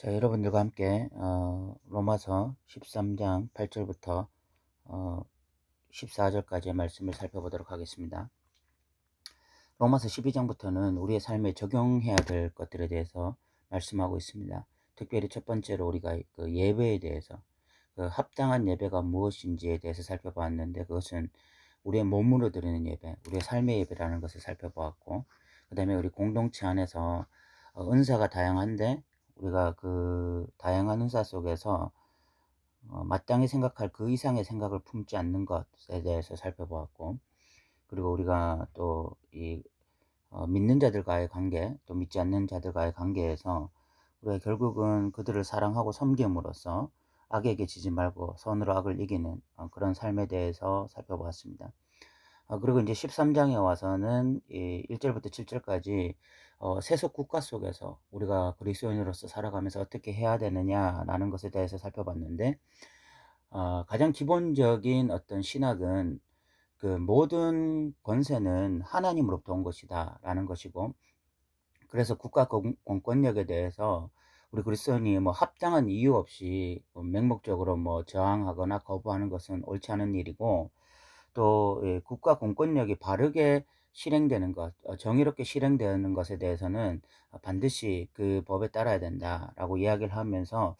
자, 여러분들과 함께 어, 로마서 13장 8절부터 어, 14절까지의 말씀을 살펴보도록 하겠습니다. 로마서 12장부터는 우리의 삶에 적용해야 될 것들에 대해서 말씀하고 있습니다. 특별히 첫 번째로 우리가 그 예배에 대해서 그 합당한 예배가 무엇인지에 대해서 살펴보았는데 그것은 우리의 몸으로 드리는 예배, 우리의 삶의 예배라는 것을 살펴보았고 그 다음에 우리 공동체 안에서 어, 은사가 다양한데 우리가 그 다양한 은사 속에서 어, 마땅히 생각할 그 이상의 생각을 품지 않는 것에 대해서 살펴보았고 그리고 우리가 또이 어, 믿는 자들과의 관계 또 믿지 않는 자들과의 관계에서 우리가 결국은 그들을 사랑하고 섬김으로써 악에게 지지 말고 선으로 악을 이기는 어, 그런 삶에 대해서 살펴보았습니다. 어, 그리고 이제 13장에 와서는 이 1절부터 7절까지 어, 세속 국가 속에서 우리가 그리스도인으로서 살아가면서 어떻게 해야 되느냐라는 것에 대해서 살펴봤는데 어, 가장 기본적인 어떤 신학은 그 모든 권세는 하나님으로부터 온 것이다라는 것이고 그래서 국가 공- 공권력에 대해서 우리 그리스도인이 뭐 합당한 이유 없이 뭐 맹목적으로 뭐 저항하거나 거부하는 것은 옳지 않은 일이고 또 예, 국가 공권력이 바르게 실행되는 것, 어, 정의롭게 실행되는 것에 대해서는 반드시 그 법에 따라야 된다라고 이야기를 하면서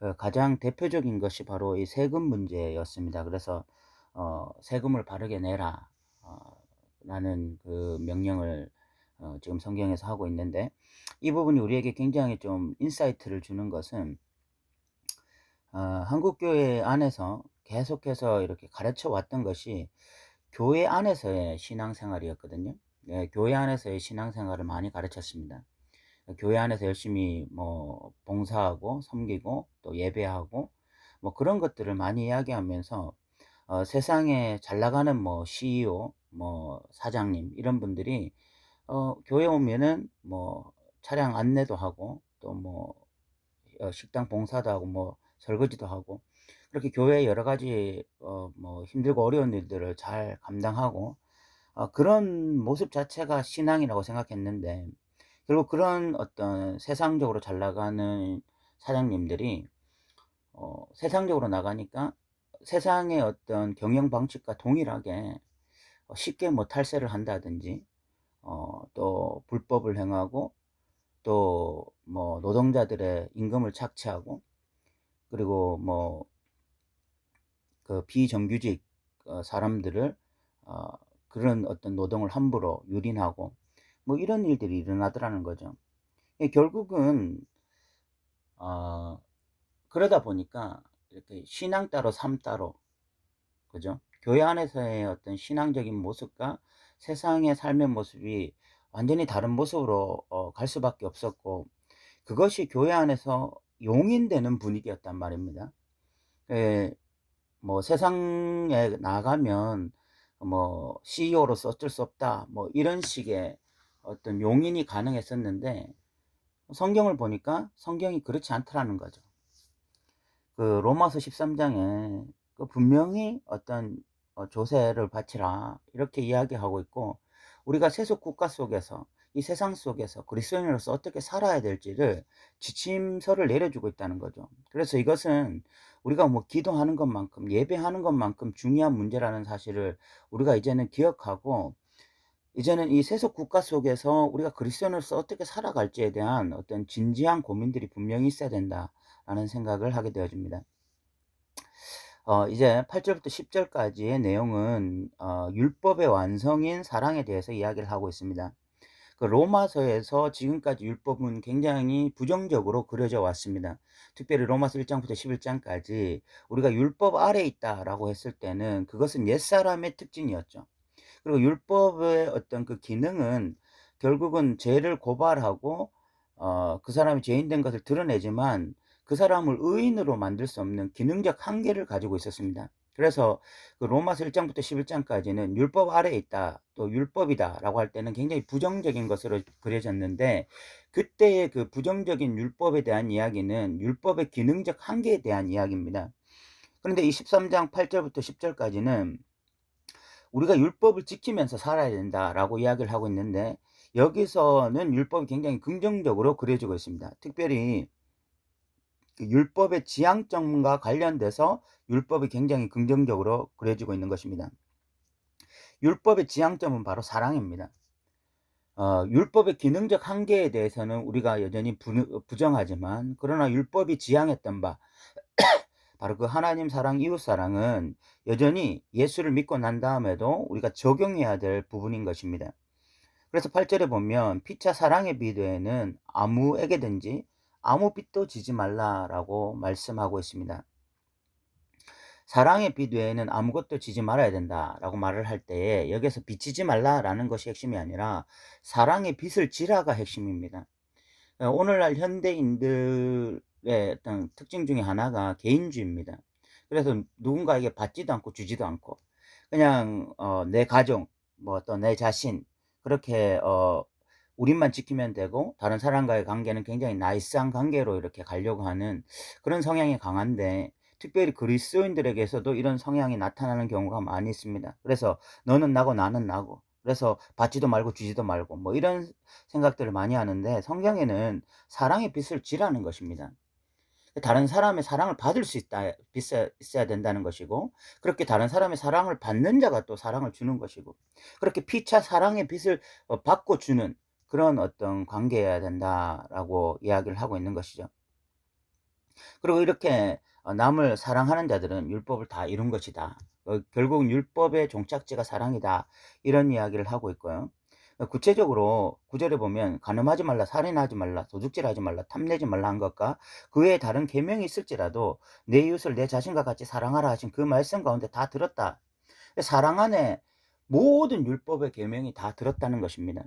어, 가장 대표적인 것이 바로 이 세금 문제였습니다. 그래서 어, 세금을 바르게 내라 어, 라는 그 명령을 어, 지금 성경에서 하고 있는데 이 부분이 우리에게 굉장히 좀 인사이트를 주는 것은 어, 한국 교회 안에서 계속해서 이렇게 가르쳐 왔던 것이 교회 안에서의 신앙생활이었거든요. 네, 교회 안에서의 신앙생활을 많이 가르쳤습니다. 교회 안에서 열심히 뭐 봉사하고 섬기고 또 예배하고 뭐 그런 것들을 많이 이야기하면서 어, 세상에 잘 나가는 뭐 CEO, 뭐 사장님 이런 분들이 어, 교회 오면은 뭐 차량 안내도 하고 또뭐 어, 식당 봉사도 하고 뭐 설거지도 하고 그렇게 교회의 여러 가지 어, 뭐 힘들고 어려운 일들을 잘 감당하고 어, 그런 모습 자체가 신앙이라고 생각했는데 결국 그런 어떤 세상적으로 잘 나가는 사장님들이 어, 세상적으로 나가니까 세상의 어떤 경영 방식과 동일하게 어, 쉽게 뭐 탈세를 한다든지 어, 또 불법을 행하고 또 뭐 노동자들의 임금을 착취하고 그리고 뭐 그 비정규직 어, 사람들을 어, 그런 어떤 노동을 함부로 유린하고 뭐 이런 일들이 일어나더라는 거죠. 결국은 어, 그러다 보니까 이렇게 신앙 따로 삶 따로 그죠? 교회 안에서의 어떤 신앙적인 모습과 세상의 삶의 모습이 완전히 다른 모습으로 어, 갈 수밖에 없었고 그것이 교회 안에서 용인되는 분위기였단 말입니다. 예, 뭐 세상에 나가면 뭐 CEO로서 어쩔 수 없다 뭐 이런 식의 어떤 용인이 가능했었는데 성경을 보니까 성경이 그렇지 않더라는 거죠. 그 로마서 13장에 그 분명히 어떤 어, 조세를 바치라 이렇게 이야기하고 있고 우리가 세속 국가 속에서 이 세상 속에서 그리스도인으로서 어떻게 살아야 될지를 지침서를 내려주고 있다는 거죠. 그래서 이것은 우리가 뭐 기도하는 것만큼 예배하는 것만큼 중요한 문제라는 사실을 우리가 이제는 기억하고 이제는 이 세속 국가 속에서 우리가 그리스도인으로서 어떻게 살아갈지에 대한 어떤 진지한 고민들이 분명히 있어야 된다라는 생각을 하게 되어집니다. 어, 이제 8절부터 10절까지의 내용은 어, 율법의 완성인 사랑에 대해서 이야기를 하고 있습니다. 그 로마서에서 지금까지 율법은 굉장히 부정적으로 그려져 왔습니다. 특별히 로마서 1장부터 11장까지 우리가 율법 아래 있다라고 했을 때는 그것은 옛사람의 특징이었죠. 그리고 율법의 어떤 그 기능은 결국은 죄를 고발하고 어, 그 사람이 죄인된 것을 드러내지만 그 사람을 의인으로 만들 수 없는 기능적 한계를 가지고 있었습니다. 그래서 그 로마서 1장부터 11장까지는 율법 아래에 있다, 또 율법이다라고 할 때는 굉장히 부정적인 것으로 그려졌는데 그때의 그 부정적인 율법에 대한 이야기는 율법의 기능적 한계에 대한 이야기입니다. 그런데 이 13장 8절부터 10절까지는 우리가 율법을 지키면서 살아야 된다라고 이야기를 하고 있는데 여기서는 율법이 굉장히 긍정적으로 그려지고 있습니다. 특별히 그 율법의 지향점과 관련돼서 율법이 굉장히 긍정적으로 그려지고 있는 것입니다. 율법의 지향점은 바로 사랑입니다. 어, 율법의 기능적 한계에 대해서는 우리가 여전히 부, 부정하지만 그러나 율법이 지향했던 바 바로 그 하나님 사랑, 이웃 사랑은 여전히 예수를 믿고 난 다음에도 우리가 적용해야 될 부분인 것입니다. 그래서 8절에 보면 피차 사랑의 비도에는 아무에게든지 아무 빚도 지지 말라라고 말씀하고 있습니다. 사랑의 비도에는 아무것도 지지 말아야 된다라고 말을 할 때에 여기서 빚지지 말라라는 것이 핵심이 아니라 사랑의 빚을 지라가 핵심입니다. 오늘날 현대인들의 어떤 특징 중에 하나가 개인주의입니다. 그래서 누군가에게 받지도 않고 주지도 않고 그냥 어, 내 가정, 뭐또 내 자신 그렇게 어, 우리만 지키면 되고 다른 사람과의 관계는 굉장히 나이스한 관계로 이렇게 가려고 하는 그런 성향이 강한데 특별히 그리스도인들에게서도 이런 성향이 나타나는 경우가 많이 있습니다. 그래서 너는 나고 나는 나고 그래서 받지도 말고 주지도 말고 뭐 이런 생각들을 많이 하는데 성경에는 사랑의 빛을 지라는 것입니다. 다른 사람의 사랑을 받을 수 있다, 있어야 된다는 것이고, 그렇게 다른 사람의 사랑을 받는 자가 또 사랑을 주는 것이고, 그렇게 피차 사랑의 빛을 어, 받고 주는 그런 어떤 관계여야 된다라고 이야기를 하고 있는 것이죠. 그리고 이렇게 어, 남을 사랑하는 자들은 율법을 다 이룬 것이다. 어, 결국 율법의 종착지가 사랑이다. 이런 이야기를 하고 있고요. 구체적으로 구절에 보면 가늠하지 말라, 살인하지 말라, 도둑질하지 말라, 탐내지 말라 한 것과 그 외에 다른 계명이 있을지라도 내 이웃을 내 자신과 같이 사랑하라 하신 그 말씀 가운데 다 들었다. 사랑 안에 모든 율법의 계명이 다 들었다는 것입니다.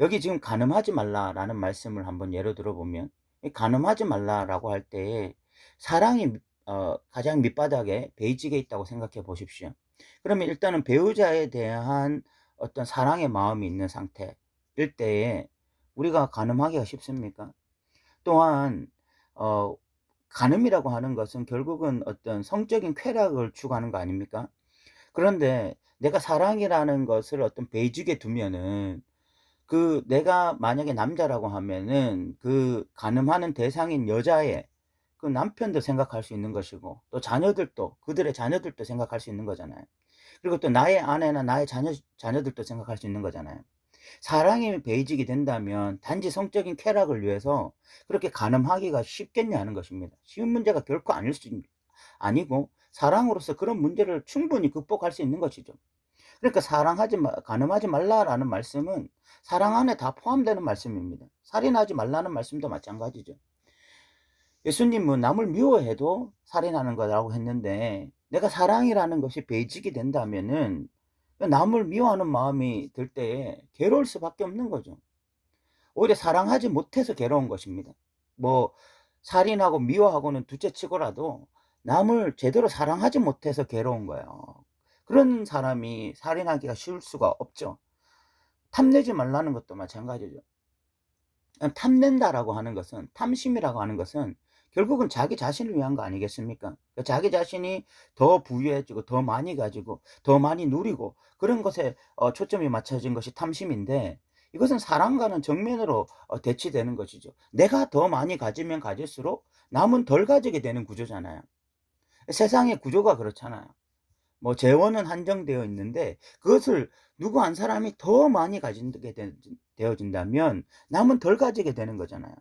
여기 지금 가늠하지 말라라는 말씀을 한번 예로 들어보면 가늠하지 말라라고 할 때에 사랑이 어, 가장 밑바닥에 베이직에 있다고 생각해 보십시오. 그러면 일단은 배우자에 대한 어떤 사랑의 마음이 있는 상태일 때에 우리가 가늠하기가 쉽습니까? 또한 어, 가늠이라고 하는 것은 결국은 어떤 성적인 쾌락을 추구하는 거 아닙니까? 그런데 내가 사랑이라는 것을 어떤 베이직에 두면은 그 내가 만약에 남자라고 하면은 그 가늠하는 대상인 여자의 그 남편도 생각할 수 있는 것이고 또 자녀들도 그들의 자녀들도 생각할 수 있는 거잖아요. 그리고 또 나의 아내나 나의 자녀 자녀들도 생각할 수 있는 거잖아요. 사랑이 베이직이 된다면 단지 성적인 쾌락을 위해서 그렇게 가늠하기가 쉽겠냐 하는 것입니다. 쉬운 문제가 결코 아닐 수 아니고 사랑으로서 그런 문제를 충분히 극복할 수 있는 것이죠. 그러니까 사랑하지 마, 가늠하지 말라라는 말씀은 사랑 안에 다 포함되는 말씀입니다. 살인하지 말라는 말씀도 마찬가지죠. 예수님은 남을 미워해도 살인하는 거라고 했는데 내가 사랑이라는 것이 베이직이 된다면은 남을 미워하는 마음이 들 때에 괴로울 수밖에 없는 거죠. 오히려 사랑하지 못해서 괴로운 것입니다. 뭐 살인하고 미워하고는 둘째 치고라도 남을 제대로 사랑하지 못해서 괴로운 거예요. 그런 사람이 살인하기가 쉬울 수가 없죠. 탐내지 말라는 것도 마찬가지죠. 탐낸다라고 하는 것은 탐심이라고 하는 것은 결국은 자기 자신을 위한 거 아니겠습니까? 그러니까 자기 자신이 더 부유해지고 더 많이 가지고 더 많이 누리고 그런 것에 어, 초점이 맞춰진 것이 탐심인데 이것은 사랑과는 정면으로 어, 대치되는 것이죠. 내가 더 많이 가지면 가질수록 남은 덜 가지게 되는 구조잖아요. 세상의 구조가 그렇잖아요. 뭐 재원은 한정되어 있는데 그것을 누구 한 사람이 더 많이 가지게 되어진다면 남은 덜 가지게 되는 거잖아요.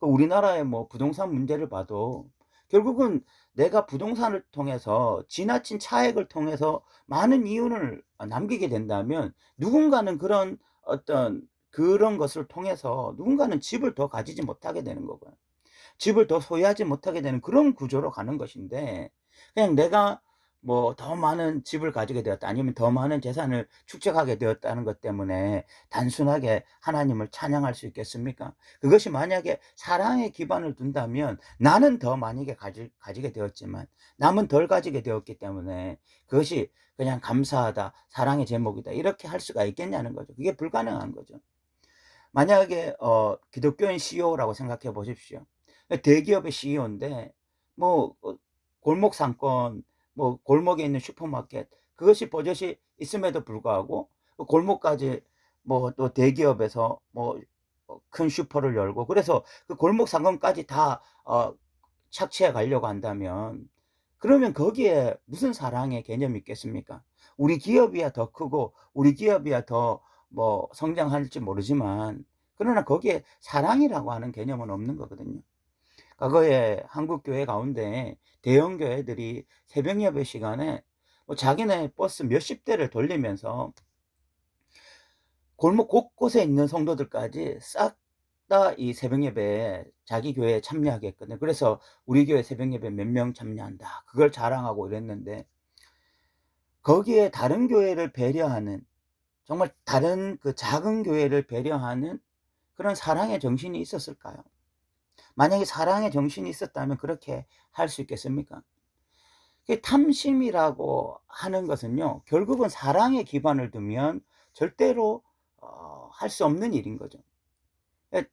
그 우리나라의 뭐 부동산 문제를 봐도 결국은 내가 부동산을 통해서 지나친 차액을 통해서 많은 이윤을 남기게 된다면 누군가는 그런 어떤 그런 것을 통해서 누군가는 집을 더 가지지 못하게 되는 거고요. 집을 더 소유하지 못하게 되는 그런 구조로 가는 것인데 그냥 내가 뭐 더 많은 집을 가지게 되었다 아니면 더 많은 재산을 축적하게 되었다는 것 때문에 단순하게 하나님을 찬양할 수 있겠습니까? 그것이 만약에 사랑의 기반을 둔다면 나는 더 많이 가지, 가지게 되었지만 남은 덜 가지게 되었기 때문에 그것이 그냥 감사하다 사랑의 제목이다 이렇게 할 수가 있겠냐는 거죠. 그게 불가능한 거죠. 만약에 어, 기독교인 CEO라고 생각해 보십시오. 대기업의 CEO인데 뭐 어, 골목 상권 뭐 골목에 있는 슈퍼마켓 그것이 버젓이 있음에도 불구하고 그 골목까지 뭐 또 대기업에서 뭐 어, 큰 슈퍼를 열고 그래서 그 골목 상권까지 다 어, 착취해 가려고 한다면 그러면 거기에 무슨 사랑의 개념이 있겠습니까? 우리 기업이야 더 크고 우리 기업이야 더 뭐 성장할지 모르지만 그러나 거기에 사랑이라고 하는 개념은 없는 거거든요. 과거에 한국 교회 가운데 대형 교회들이 새벽 예배 시간에 뭐 자기네 버스 몇십 대를 돌리면서 골목 곳곳에 있는 성도들까지 싹 다 이 새벽 예배에 자기 교회에 참여하게 했거든요. 그래서 우리 교회 새벽 예배 몇 명 참여한다. 그걸 자랑하고 이랬는데 거기에 다른 교회를 배려하는 정말 다른 그 작은 교회를 배려하는 그런 사랑의 정신이 있었을까요? 만약에 사랑의 정신이 있었다면 그렇게 할 수 있겠습니까? 그 탐심이라고 하는 것은요. 결국은 사랑에 기반을 두면 절대로 어, 할 수 없는 일인 거죠. 예,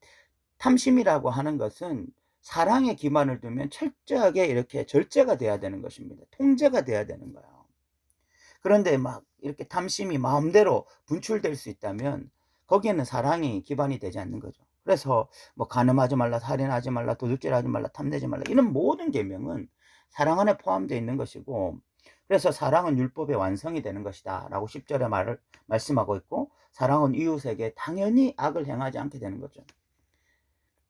탐심이라고 하는 것은 사랑에 기반을 두면 철저하게 이렇게 절제가 돼야 되는 것입니다. 통제가 돼야 되는 거예요. 그런데 막 이렇게 탐심이 마음대로 분출될 수 있다면 거기에는 사랑이 기반이 되지 않는 거죠. 그래서 뭐 간음하지 말라, 살인하지 말라, 도둑질하지 말라, 탐내지 말라 이런 모든 계명은 사랑 안에 포함되어 있는 것이고 그래서 사랑은 율법의 완성이 되는 것이다 라고 10절에 말을 말씀하고 있고 사랑은 이웃에게 당연히 악을 행하지 않게 되는 거죠.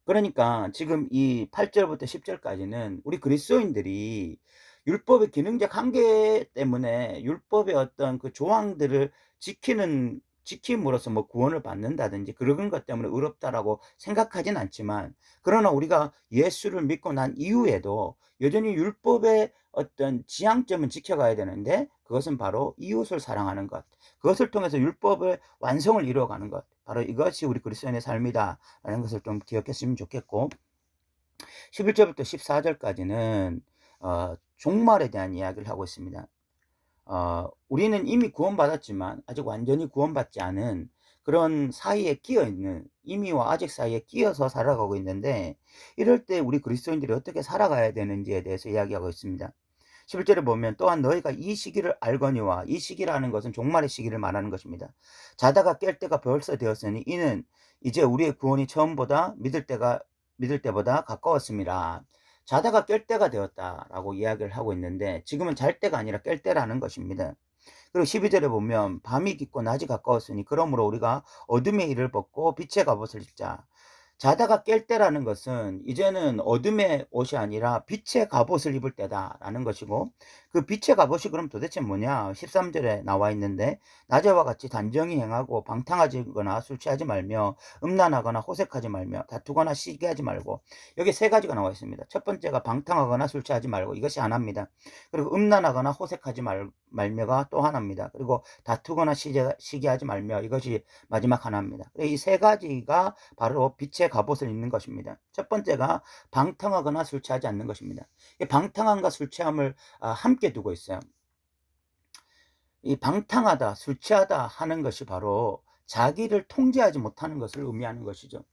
그러니까 지금 이 8절부터 10절까지는 우리 그리스도인들이 율법의 기능적 한계 때문에 율법의 어떤 그 조항들을 지키는 지킴으로써 뭐 구원을 받는다든지 그런 것 때문에 의롭다라고 생각하진 않지만 그러나 우리가 예수를 믿고 난 이후에도 여전히 율법의 어떤 지향점은 지켜가야 되는데 그것은 바로 이웃을 사랑하는 것 그것을 통해서 율법의 완성을 이루어가는 것 바로 이것이 우리 그리스도인의 삶이다 라는 것을 좀 기억했으면 좋겠고 11절부터 14절까지는 어, 종말에 대한 이야기를 하고 있습니다. 어, 우리는 이미 구원받았지만 아직 완전히 구원받지 않은 그런 사이에 끼어 있는 이미와 아직 사이에 끼어서 살아가고 있는데 이럴 때 우리 그리스도인들이 어떻게 살아가야 되는지에 대해서 이야기하고 있습니다. 11절에 보면 또한 너희가 이 시기를 알거니와 이 시기라는 것은 종말의 시기를 말하는 것입니다. 자다가 깰 때가 벌써 되었으니 이는 이제 우리의 구원이 처음보다 믿을 때가 믿을 때보다 가까웠습니다. 자다가 깰 때가 되었다라고 이야기를 하고 있는데 지금은 잘 때가 아니라 깰 때라는 것입니다. 그리고 12절에 보면 밤이 깊고 낮이 가까웠으니 그러므로 우리가 어둠의 일을 벗고 빛의 갑옷을 입자. 자다가 깰 때라는 것은 이제는 어둠의 옷이 아니라 빛의 갑옷을 입을 때다라는 것이고 그 빛의 갑옷이 그럼 도대체 뭐냐? 13절에 나와 있는데 낮에와 같이 단정히 행하고 방탕하지거나 술 취하지 말며 음란하거나 호색하지 말며 다투거나 시기하지 말고 여기 세 가지가 나와 있습니다. 첫 번째가 방탕하거나 술 취하지 말고 이것이 하나입니다. 그리고 음란하거나 호색하지 말, 말며가 또 하나입니다. 그리고 다투거나 시기, 시기하지 말며 이것이 마지막 하나입니다. 이 세 가지가 바로 빛의 갑옷을 입는 것입니다. 첫 번째가 방탕하거나 술 취하지 않는 것입니다. 방탕함과 술 취함을 아, 함께 두고 있어요. 이 방탕하다, 술 취하다 하는 것이 바로 자기를 통제하지 못하는 것을 의미하는 것이죠.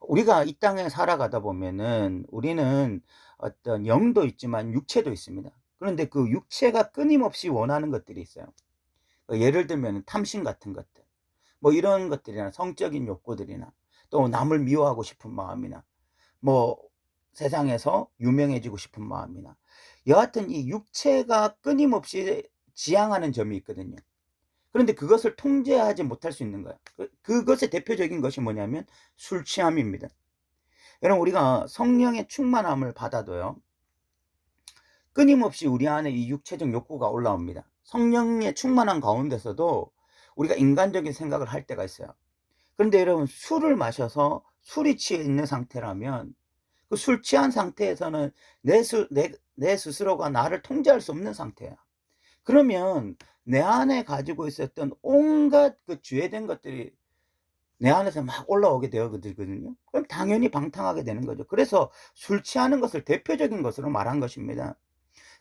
우리가 이 땅에 살아가다 보면은 우리는 어떤 영도 있지만 육체도 있습니다. 그런데 그 육체가 끊임없이 원하는 것들이 있어요. 예를 들면 탐심 같은 것들, 뭐 이런 것들이나 성적인 욕구들이나 또 남을 미워하고 싶은 마음이나 뭐 세상에서 유명해지고 싶은 마음이나 여하튼 이 육체가 끊임없이 지향하는 점이 있거든요. 그런데 그것을 통제하지 못할 수 있는 거예요. 그, 그것의 대표적인 것이 뭐냐면 술 취함입니다. 여러분 우리가 성령의 충만함을 받아도요. 끊임없이 우리 안에 이 육체적 욕구가 올라옵니다. 성령의 충만한 가운데서도 우리가 인간적인 생각을 할 때가 있어요. 그런데 여러분 술을 마셔서 술이 취해 있는 상태라면 그 술 취한 상태에서는 내, 수, 내, 내 스스로가 나를 통제할 수 없는 상태야. 그러면 내 안에 가지고 있었던 온갖 그 죄된 것들이 내 안에서 막 올라오게 되거든요. 그럼 당연히 방탕하게 되는 거죠. 그래서 술 취하는 것을 대표적인 것으로 말한 것입니다.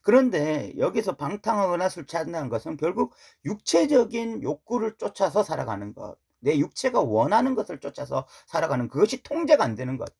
그런데 여기서 방탕하거나 술 취한다는 것은 결국 육체적인 욕구를 쫓아서 살아가는 것. 내 육체가 원하는 것을 쫓아서 살아가는 그것이 통제가 안 되는 것.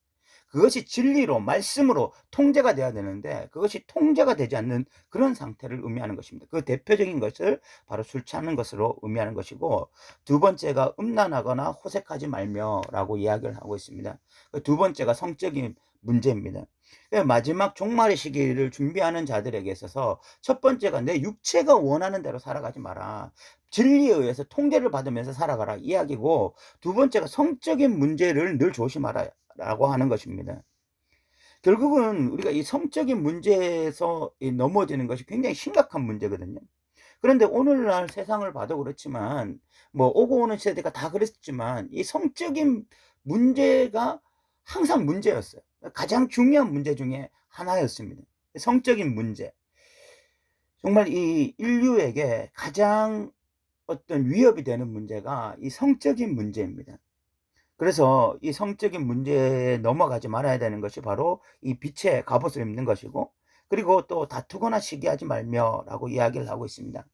그것이 진리로 말씀으로 통제가 돼야 되는데 그것이 통제가 되지 않는 그런 상태를 의미하는 것입니다. 그 대표적인 것을 바로 술 취하는 것으로 의미하는 것이고 두 번째가 음란하거나 호색하지 말며라고 이야기를 하고 있습니다. 그 두 번째가 성적인 문제입니다. 그 마지막 종말의 시기를 준비하는 자들에게 있어서 첫 번째가 내 육체가 원하는 대로 살아가지 마라. 진리에 의해서 통제를 받으면서 살아가라 이야기고 두 번째가 성적인 문제를 늘 조심하라 라고 하는 것입니다. 결국은 우리가 이 성적인 문제에서 이 넘어지는 것이 굉장히 심각한 문제거든요. 그런데 오늘날 세상을 봐도 그렇지만 뭐 오고 오는 세대가 다 그랬지만 이 성적인 문제가 항상 문제였어요. 가장 중요한 문제 중에 하나였습니다. 성적인 문제. 정말 이 인류에게 가장 어떤 위협이 되는 문제가 이 성적인 문제입니다. 그래서 이 성적인 문제에 넘어가지 말아야 되는 것이 바로 이 빛의 갑옷을 입는 것이고 그리고 또 다투거나 시기하지 말며 라고 이야기를 하고 있습니다.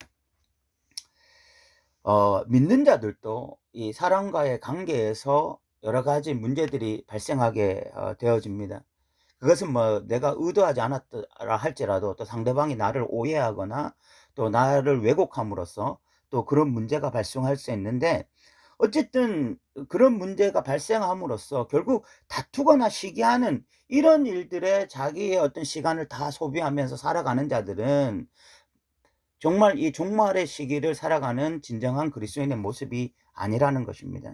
어, 믿는 자들도 이 사람과의 관계에서 여러 가지 문제들이 발생하게 어, 되어집니다. 그것은 뭐 내가 의도하지 않았더라 할지라도 또 상대방이 나를 오해하거나 또 나를 왜곡함으로써 또 그런 문제가 발생할 수 있는데 어쨌든 그런 문제가 발생함으로써 결국 다투거나 시기하는 이런 일들에 자기의 어떤 시간을 다 소비하면서 살아가는 자들은 정말 이 종말의 시기를 살아가는 진정한 그리스도인의 모습이 아니라는 것입니다.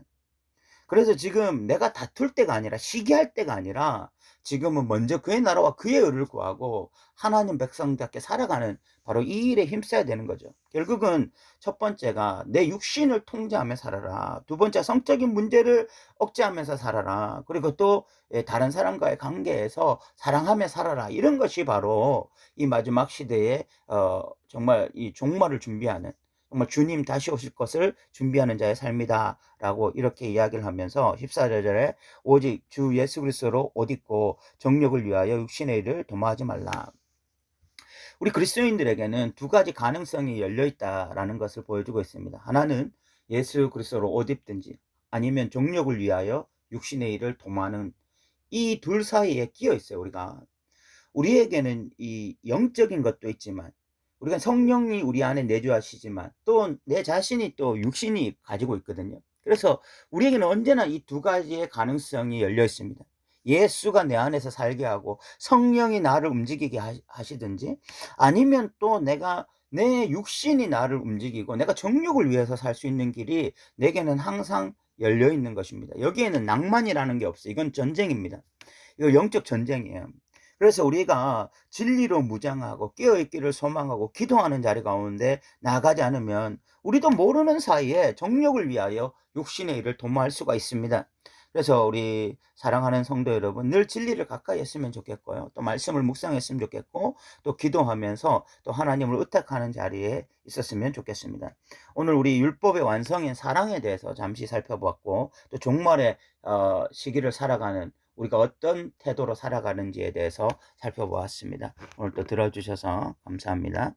그래서 지금 내가 다툴 때가 아니라 시기할 때가 아니라 지금은 먼저 그의 나라와 그의 의를 구하고 하나님 백성답게 살아가는 바로 이 일에 힘써야 되는 거죠. 결국은 첫 번째가 내 육신을 통제하며 살아라. 두 번째 성적인 문제를 억제하면서 살아라. 그리고 또 예, 다른 사람과의 관계에서 사랑하며 살아라. 이런 것이 바로 이 마지막 시대에 어, 정말 이 종말을 준비하는 정말 주님 다시 오실 것을 준비하는 자의 삶이다 라고 이렇게 이야기를 하면서 14절에 오직 주 예수 그리스도로 옷 입고 정력을 위하여 육신의 일을 도모하지 말라. 우리 그리스도인들에게는 두 가지 가능성이 열려 있다라는 것을 보여주고 있습니다. 하나는 예수 그리스도로 옷 입든지 아니면 정력을 위하여 육신의 일을 도모하는 이 둘 사이에 끼어 있어요, 우리가. 우리에게는 이 영적인 것도 있지만 우리가 성령이 우리 안에 내주하시지만 또 내 자신이 또 육신이 가지고 있거든요. 그래서 우리에게는 언제나 이 두 가지의 가능성이 열려 있습니다. 예수가 내 안에서 살게 하고 성령이 나를 움직이게 하시든지 아니면 또 내가 내 육신이 나를 움직이고 내가 정욕을 위해서 살 수 있는 길이 내게는 항상 열려 있는 것입니다. 여기에는 낭만이라는 게 없어요. 이건 전쟁입니다. 이거 영적 전쟁이에요. 그래서 우리가 진리로 무장하고 깨어있기를 소망하고 기도하는 자리 가운데 나가지 않으면 우리도 모르는 사이에 정력을 위하여 육신의 일을 도모할 수가 있습니다. 그래서 우리 사랑하는 성도 여러분 늘 진리를 가까이 했으면 좋겠고요. 또 말씀을 묵상했으면 좋겠고 또 기도하면서 또 하나님을 의탁하는 자리에 있었으면 좋겠습니다. 오늘 우리 율법의 완성인 사랑에 대해서 잠시 살펴봤고 또 종말의 어, 시기를 살아가는 우리가 어떤 태도로 살아가는지에 대해서 살펴보았습니다. 오늘 또 들어주셔서 감사합니다.